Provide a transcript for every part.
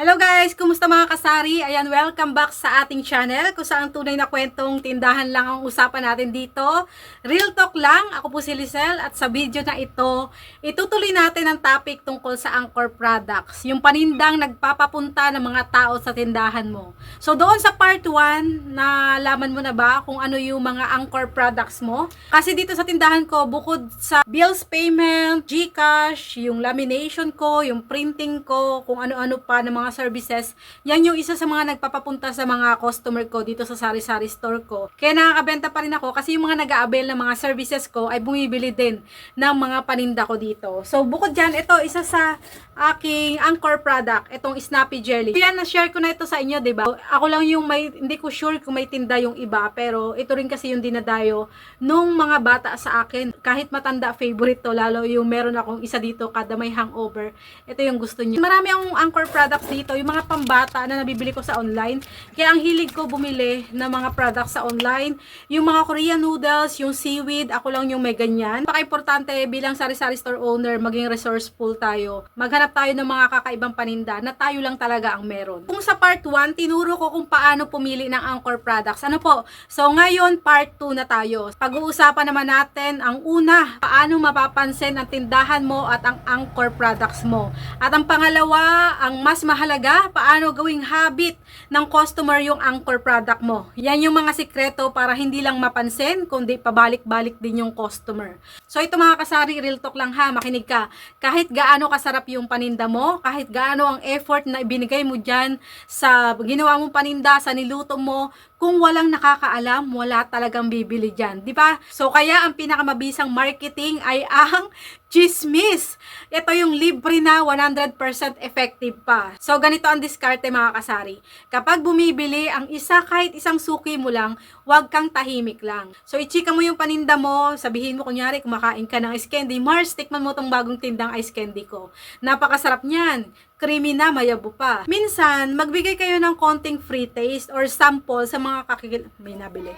Hello guys! Kumusta mga kasari? Ayan, welcome back sa ating channel kung saan tunay na kwentong tindahan lang ang usapan natin dito. Real talk lang. Ako po si Lisel at sa video na ito, itutuloy natin ang topic tungkol sa Anchor Products. Yung panindang nagpapapunta ng mga tao sa tindahan mo. So doon sa part 1, nalaman mo na ba kung ano yung mga Anchor Products mo? Kasi dito sa tindahan ko, bukod sa bills payment, Gcash, yung lamination ko, yung printing ko, kung ano-ano pa ng mga services, yan yung isa sa mga nagpapapunta sa mga customer ko dito sa sari-sari store ko. Kaya nakakabenta pa rin ako kasi yung mga nag-a-avail ng mga services ko ay bumibili din ng mga paninda ko dito. So bukod dyan, ito isa sa aking anchor product, itong Snappy Jelly. Yan, na-share ko na ito sa inyo, ba? Ako lang yung may, hindi ko sure kung may tinda yung iba, pero ito rin kasi yung dinadayo nung mga bata sa akin. Kahit matanda, favorite to, lalo yung meron akong isa dito, kada may hangover. Ito yung gusto niyo. Marami akong anchor products dito, yung mga pambata na nabibili ko sa online. Kaya ang hilig ko bumili ng mga products sa online. Yung mga Korean noodles, yung seaweed, ako lang yung may ganyan. Paka-importante bilang sari-sari store owner, maging resourceful tayo. Maghanap tayo ng mga kakaibang paninda na tayo lang talaga ang meron. Kung sa part 1, tinuro ko kung paano pumili ng anchor products. Ano po? So ngayon, part 2 na tayo. Pag-uusapan naman natin ang una, paano mapapansin ang tindahan mo at ang anchor products mo. At ang pangalawa, ang mas mahalaga, paano gawing habit ng customer yung anchor product mo. Yan yung mga sikreto para hindi lang mapansin, kundi pabalik-balik din yung customer. So ito mga kasari, real talk lang ha, makinig ka. Kahit gaano kasarap yung paninda mo, kahit gaano ang effort na ibinigay mo dyan sa ginawa mong paninda, sa niluto mo, kung walang nakakaalam, wala talagang bibili dyan. Di ba? So, kaya ang pinakamabisang marketing ay ang chismis. Ito yung libre na 100% effective pa. So, ganito ang diskarte mga kasari. Kapag bumibili ang isa kahit isang suki mo lang, huwag kang tahimik lang. So, ichika mo yung paninda mo, sabihin mo kunyari, kumakain ka ng ice candy, Mars, tikman mo tong bagong tindang ice candy ko. Napakasarap niyan creamy na, mayabo pa. Minsan, magbigay kayo ng konting free taste or sample sa mga kakikil... May nabili.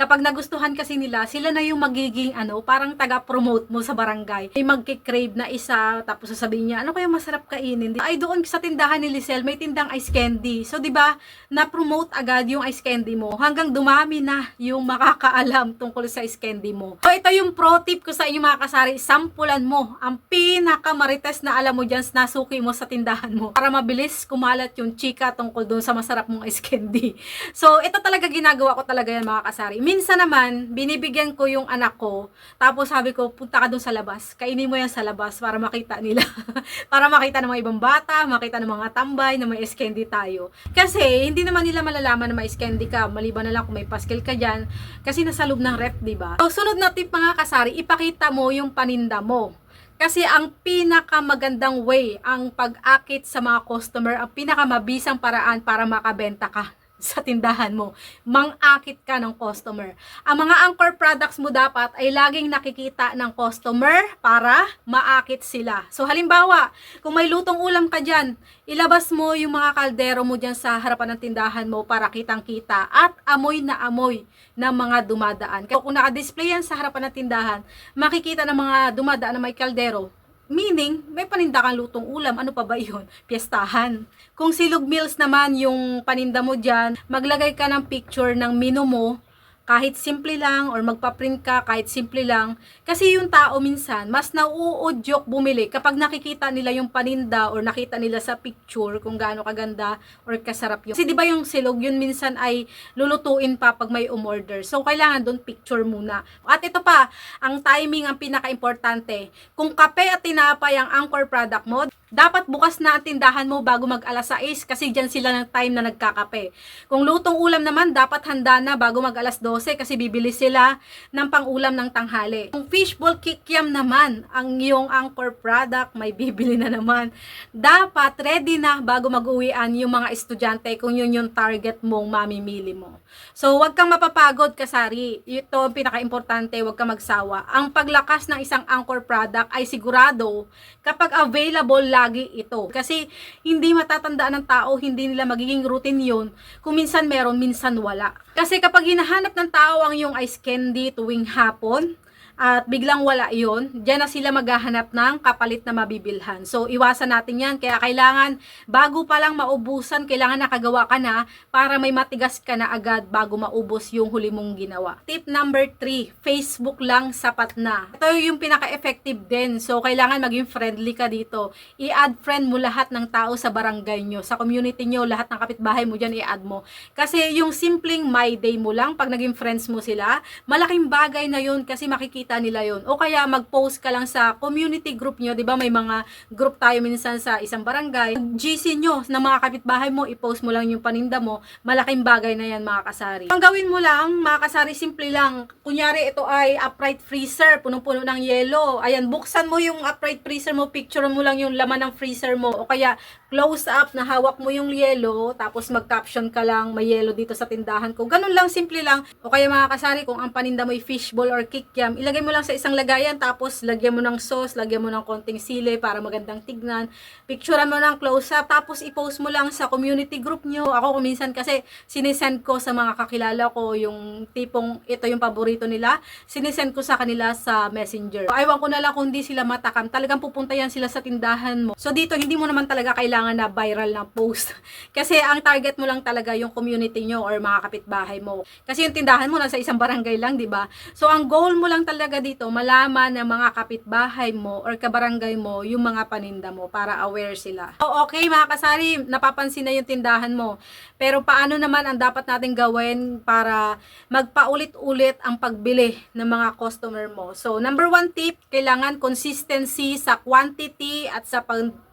Kapag nagustuhan kasi nila, sila na yung magiging ano, parang taga-promote mo sa barangay. May magkikrave na isa, tapos sasabihin niya, ano kaya masarap kainin? Ay doon sa tindahan ni Lisel, may tindang ice candy. So, di ba, na-promote agad yung ice candy mo hanggang dumami na yung makakaalam tungkol sa ice candy mo. So, ito yung pro tip ko sa inyo mga kasari. Sampulan mo ang pinakamarites na alam mo dyan na suki mo sa tindahan mo para mabilis kumalat yung chika tungkol doon sa masarap mong ice candy. So, ito talaga ginagawa ko talaga yan mga kasari. Minsan naman, binibigyan ko yung anak ko, tapos sabi ko, punta ka doon sa labas, kainin mo yan sa labas para makita nila. para makita ng mga ibang bata, makita ng mga tambay na may candy tayo. Kasi, hindi naman nila malalaman na may candy ka, maliban na lang kung may paskel ka dyan, kasi nasa loob ng rep, di ba? So, sunod na tip mga kasari, ipakita mo yung paninda mo. Kasi ang pinakamagandang way, ang pag-akit sa mga customer, ang pinakamabisang paraan para makabenta ka sa tindahan mo. Mang-akit ka ng customer. Ang mga anchor products mo dapat ay laging nakikita ng customer para maakit sila. So halimbawa, kung may lutong ulam ka dyan, ilabas mo yung mga kaldero mo dyan sa harapan ng tindahan mo para kitang-kita at amoy na amoy ng mga dumadaan. Kaya kung naka-display yan sa harapan ng tindahan, makikita ng mga dumadaan na may kaldero, Meaning, may paninda kang lutong ulam. Ano pa ba yun? Piestahan. Kung silog meals naman yung paninda mo dyan, maglagay ka ng picture ng menu mo kahit simple lang or magpa-print ka kahit simple lang. Kasi yung tao minsan, mas nauudyok bumili kapag nakikita nila yung paninda or nakita nila sa picture kung gaano kaganda or kasarap yun. Kasi di ba yung silog, yun minsan ay lulutuin pa pag may umorder. So, kailangan doon picture muna. At ito pa, ang timing ang pinaka-importante. Kung kape at tinapay ang anchor product mo, dapat bukas na ang tindahan mo bago mag alas 6 kasi dyan sila ng time na nagkakape. Kung lutong ulam naman, dapat handa na bago mag alas 12 kasi bibili sila ng pangulam ng tanghali. Kung fishball kikiam naman, ang iyong anchor product, may bibili na naman. Dapat ready na bago mag-uwian yung mga estudyante kung yun yung target mong mamimili mo. So, huwag kang mapapagod kasari. Ito ang pinaka-importante, huwag kang magsawa. Ang paglakas ng isang anchor product ay sigurado kapag available lagi ito. Kasi hindi matatandaan ng tao, hindi nila magiging routine yun. Kung minsan meron, minsan wala. Kasi kapag hinahanap ng tao ang yung ice candy tuwing hapon, at biglang wala yon diyan na sila maghahanap ng kapalit na mabibilhan. So, iwasan natin yan. Kaya kailangan, bago pa lang maubusan, kailangan nakagawa ka na para may matigas ka na agad bago maubos yung huli mong ginawa. Tip number 3, Facebook lang sapat na. Ito yung pinaka-effective din. So, kailangan maging friendly ka dito. I-add friend mo lahat ng tao sa barangay nyo, sa community nyo, lahat ng kapitbahay mo dyan, i-add mo. Kasi yung simpleng my day mo lang, pag naging friends mo sila, malaking bagay na yun kasi makikita nila yun. O kaya mag-post ka lang sa community group nyo, di ba may mga group tayo minsan sa isang barangay. GC nyo ng mga kapitbahay mo, i-post mo lang yung paninda mo, malaking bagay na yan mga kasari. Ang gawin mo lang, mga kasari, simple lang. Kunyari, ito ay upright freezer, punong-puno ng yelo. Ayan, buksan mo yung upright freezer mo, picture mo lang yung laman ng freezer mo. O kaya, close up na hawak mo yung yelo, tapos mag-caption ka lang, may yelo dito sa tindahan ko. Ganun lang, simple lang. O kaya mga kasari, kung ang paninda mo ay fishball or kikiam, ilagay mo lang sa isang lagayan, tapos lagyan mo ng sauce, lagyan mo ng konting sili para magandang tignan. Picturean mo ng close-up, tapos i-post mo lang sa community group nyo. Ako kuminsan kasi sinisend ko sa mga kakilala ko yung tipong ito yung paborito nila, sinisend ko sa kanila sa messenger. Aywan ko na lang kung hindi sila matakam, talagang pupunta yan sila sa tindahan mo. So dito, hindi mo naman talaga kailangan na viral na post. kasi ang target mo lang talaga yung community nyo or mga kapitbahay mo. Kasi yung tindahan mo nasa isang barangay lang, di ba? So ang goal mo lang talaga dito, malaman ng mga kapitbahay mo or kabarangay mo yung mga paninda mo para aware sila. So okay mga kasari, napapansin na yung tindahan mo. Pero paano naman ang dapat natin gawin para magpaulit-ulit ang pagbili ng mga customer mo? So number one tip, kailangan consistency sa quantity at sa pag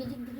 Гидик-гидик.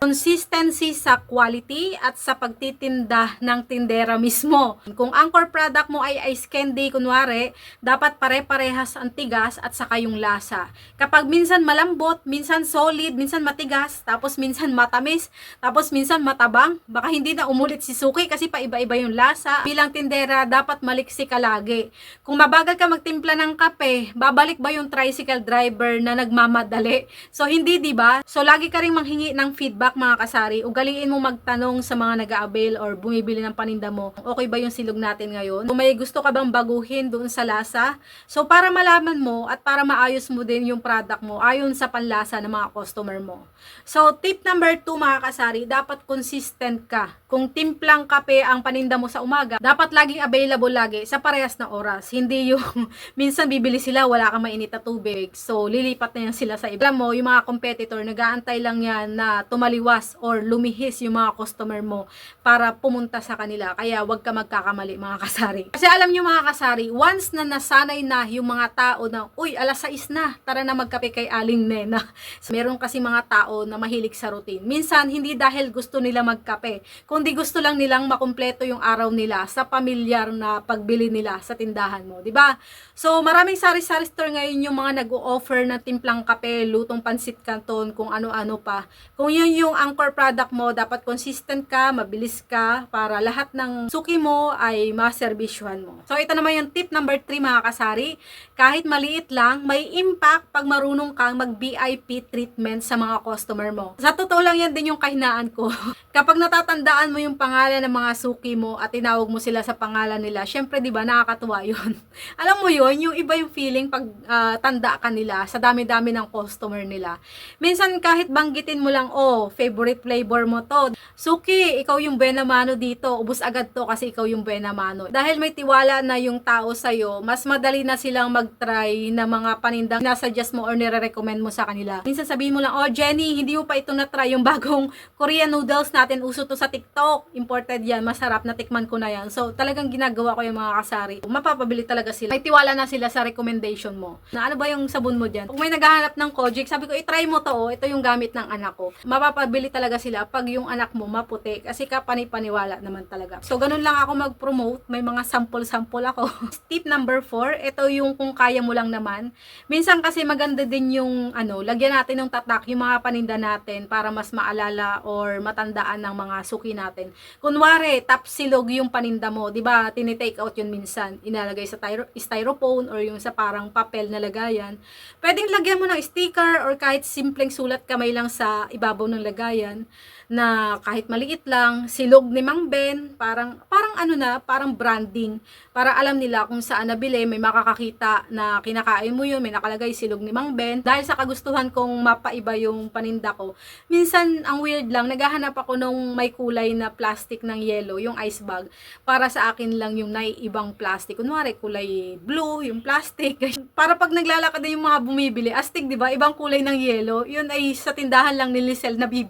Consistency sa quality at sa pagtitinda ng tindera mismo. Kung anchor product mo ay ice candy, kunwari, dapat pare-parehas ang tigas at saka yung lasa. Kapag minsan malambot, minsan solid, minsan matigas, tapos minsan matamis, tapos minsan matabang, baka hindi na umulit si Suki kasi paiba-iba yung lasa. Bilang tindera, dapat maliksi ka lagi. Kung mabagal ka magtimpla ng kape, babalik ba yung tricycle driver na nagmamadali? So hindi, 'di ba? So lagi ka ring manghingi ng feedback mga kasari. Ugaliin mo magtanong sa mga nag-aabil or bumibili ng paninda mo. Okay ba yung silog natin ngayon? Kung may gusto ka bang baguhin doon sa lasa? So para malaman mo at para maayos mo din yung product mo ayon sa panlasa ng mga customer mo. So tip number 2 mga kasari, dapat consistent ka. Kung timplang kape ang paninda mo sa umaga, dapat laging available lagi sa parehas na oras. Hindi yung minsan bibili sila wala kang mainit na tubig. So lilipat na yan sila sa iba. Alam mo, yung mga competitor, nag-aantay lang yan na tumaliwas or lumihis yung mga customer mo para pumunta sa kanila. Kaya wag ka magkakamali mga kasari. Kasi alam nyo mga kasari, once na nasanay na yung mga tao na, uy, alas 6 na, tara na magkape kay Aling Nena. So, meron kasi mga tao na mahilig sa routine. Minsan, hindi dahil gusto nila magkape, kundi gusto lang nilang makumpleto yung araw nila sa pamilyar na pagbili nila sa tindahan mo, di ba? So, maraming sari-sari store ngayon yung mga nag-o-offer na timplang kape, lutong pansit canton, kung ano-ano pa. Kung yun yung anchor product mo, dapat consistent ka, mabilis ka, para lahat ng suki mo ay maservisyohan mo. So, ito naman yung tip number 3 mga kasari. Kahit maliit lang, may impact pag marunong kang mag-VIP treatment sa mga customer mo. Sa totoo lang yan din yung kahinaan ko. Kapag natatandaan mo yung pangalan ng mga suki mo at tinawag mo sila sa pangalan nila, syempre 'di ba nakakatuwa 'yun. Alam mo 'yun, yung iba yung feeling pag ah, tanda ka nila sa dami-dami ng customer nila. Minsan kahit banggitin mo lang, oh, favorite flavor mo to. Suki, ikaw yung buena mano dito. Ubus agad to kasi ikaw yung buena mano. Dahil may tiwala na yung tao sa'yo, mas madali na silang mag-try na mga panindang nasuggest mo or nire-recommend mo sa kanila. Minsan sabihin mo lang, oh Jenny, hindi mo pa ito na-try yung bagong Korean noodles natin. Uso to sa TikTok. Imported yan. Masarap. Natikman ko na yan. So, talagang ginagawa ko yung mga kasari. Mapapabili talaga sila. May tiwala na sila sa recommendation mo. Na ano ba yung sabon mo dyan? Kung may naghahanap ng Kojic, sabi ko, i-try mo to. Oh. Ito yung gamit ng anak ko. Mapapabili talaga sila pag yung anak mo maputi. Kasi kapani-paniwala naman talaga. So, ganun lang ako mag-promote. May mga sample-sample ako. Tip number 4, ito yung kung kaya mo lang naman. Minsan kasi maganda din yung ano, lagyan natin ng tatak yung mga paninda natin para mas maalala or matandaan ng mga suki natin. Kunwari, top silog yung paninda mo, 'di ba? Tini-take out yun minsan, inalagay sa styro- styrofoam or yung sa parang papel na lagayan. Pwedeng lagyan mo ng sticker or kahit simpleng sulat kamay lang sa ibabaw ng lagayan kalagayan na kahit maliit lang, silog ni Mang Ben, parang, parang ano na, parang branding. Para alam nila kung saan nabili, may makakakita na kinakain mo yun, may nakalagay silog ni Mang Ben. Dahil sa kagustuhan kong mapaiba yung paninda ko, minsan ang weird lang, naghahanap ako nung may kulay na plastic ng yellow, yung ice bag, para sa akin lang yung naiibang plastic. Kunwari, kulay blue, yung plastic. para pag naglalakad na yung mga bumibili, astig, di ba? Ibang kulay ng yellow, yun ay sa tindahan lang ni Lisel na bibili.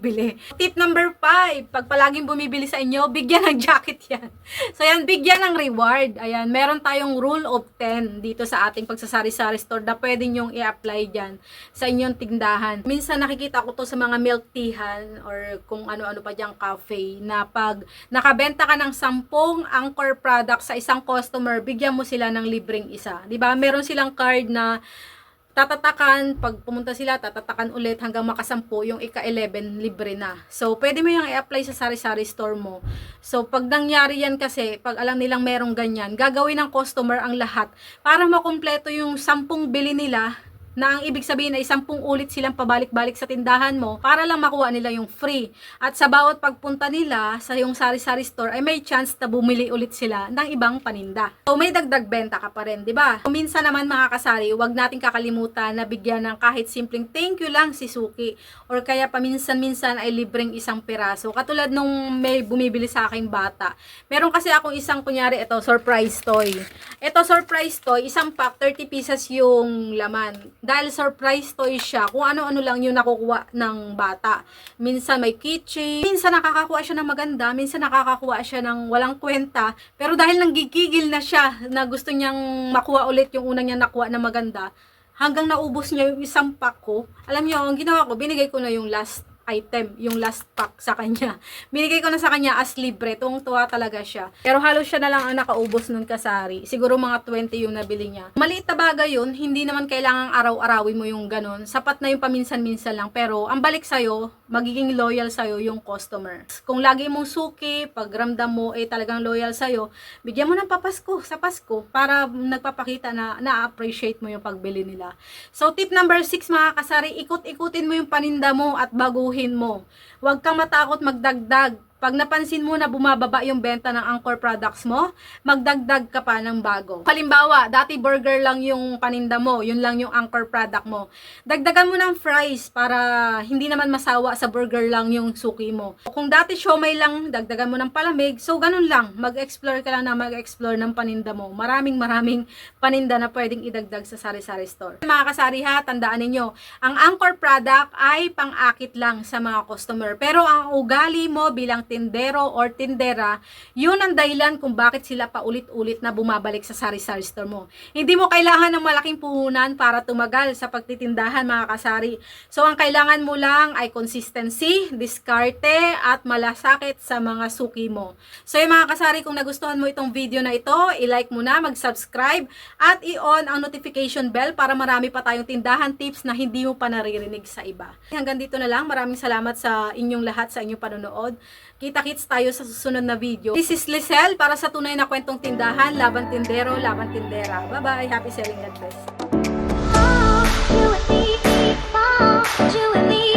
Tip number 5, pag palaging bumibili sa inyo, bigyan ng jacket yan. So yan, bigyan ng reward. Ayan, meron tayong rule of 10 dito sa ating pagsasari-sari store na pwede nyong i-apply dyan sa inyong tindahan. Minsan nakikita ko to sa mga milk teahan or kung ano-ano pa dyan cafe na pag nakabenta ka ng 10 anchor product sa isang customer, bigyan mo sila ng libreng isa. 'Di ba? Meron silang card na tatatakan, pag pumunta sila, tatatakan ulit hanggang makasampu, yung ika-11 libre na. So, pwede mo yung i-apply sa sari-sari store mo. So, pag nangyari yan kasi, pag alam nilang merong ganyan, gagawin ng customer ang lahat para makumpleto yung 10 bili nila na ang ibig sabihin ay 10 ulit silang pabalik-balik sa tindahan mo para lang makuha nila yung free. At sa bawat pagpunta nila sa yung sari-sari store ay may chance na bumili ulit sila ng ibang paninda. So may dagdag benta ka pa rin, di ba? Kung minsan naman mga kasari, huwag nating kakalimutan na bigyan ng kahit simpleng thank you lang si Suki or kaya paminsan-minsan ay libreng isang piraso. Katulad nung may bumibili sa aking bata. Meron kasi akong isang kunyari ito, surprise toy. Ito surprise toy, isang pack 30 pieces yung laman dahil surprise toy siya, kung ano-ano lang yung nakukuha ng bata. Minsan may keychain, minsan nakakakuha siya ng maganda, minsan nakakakuha siya ng walang kwenta, pero dahil nanggigigil na siya na gusto niyang makuha ulit yung unang niya nakuha na maganda, hanggang naubos niya yung isang pack ko. Alam niyo, ang ginawa ko, binigay ko na yung last item, yung last pack sa kanya. Binigay ko na sa kanya as libre. Tuwang-tuwa talaga siya. Pero halos siya na lang ang nakaubos nun kasari. Siguro mga 20 yung nabili niya. Maliit na bagay yun, hindi naman kailangang araw-arawin mo yung ganun. Sapat na yung paminsan-minsan lang. Pero ang balik sa'yo, magiging loyal sa'yo yung customer. Kung lagi mong suki, pag ramdam mo eh talagang loyal sa'yo, bigyan mo ng papasko sa Pasko para nagpapakita na na-appreciate mo yung pagbili nila. So tip number 6 mga kasari, ikot-ikutin mo yung paninda mo at baguhin mo. Huwag kang matakot magdagdag. Pag napansin mo na bumababa yung benta ng Anchor products mo, magdagdag ka pa ng bago. Halimbawa, dati burger lang yung paninda mo, yun lang yung Anchor product mo. Dagdagan mo ng fries para hindi naman masawa sa burger lang yung suki mo. Kung dati siomay lang, dagdagan mo ng palamig, so ganun lang. Mag-explore ka lang na mag-explore ng paninda mo. Maraming maraming paninda na pwedeng idagdag sa sari-sari store. Mga kasari ha, tandaan ninyo, ang Anchor product ay pang-akit lang sa mga customer. Pero ang ugali mo bilang tindero or tindera, yun ang dahilan kung bakit sila paulit-ulit na bumabalik sa sari-sari store mo. Hindi mo kailangan ng malaking puhunan para tumagal sa pagtitindahan mga kasari. So ang kailangan mo lang ay consistency, diskarte, at malasakit sa mga suki mo. So yung mga kasari, kung nagustuhan mo itong video na ito, i-like mo na, mag-subscribe, at i-on ang notification bell para marami pa tayong tindahan tips na hindi mo pa naririnig sa iba. Hanggang dito na lang. Maraming salamat sa inyong lahat sa inyong panonood. Kita-kits tayo sa susunod na video. This is Lisel para sa tunay na kwentong tindahan, laban tindero, laban tindera. Bye-bye. Happy selling. God bless. Me,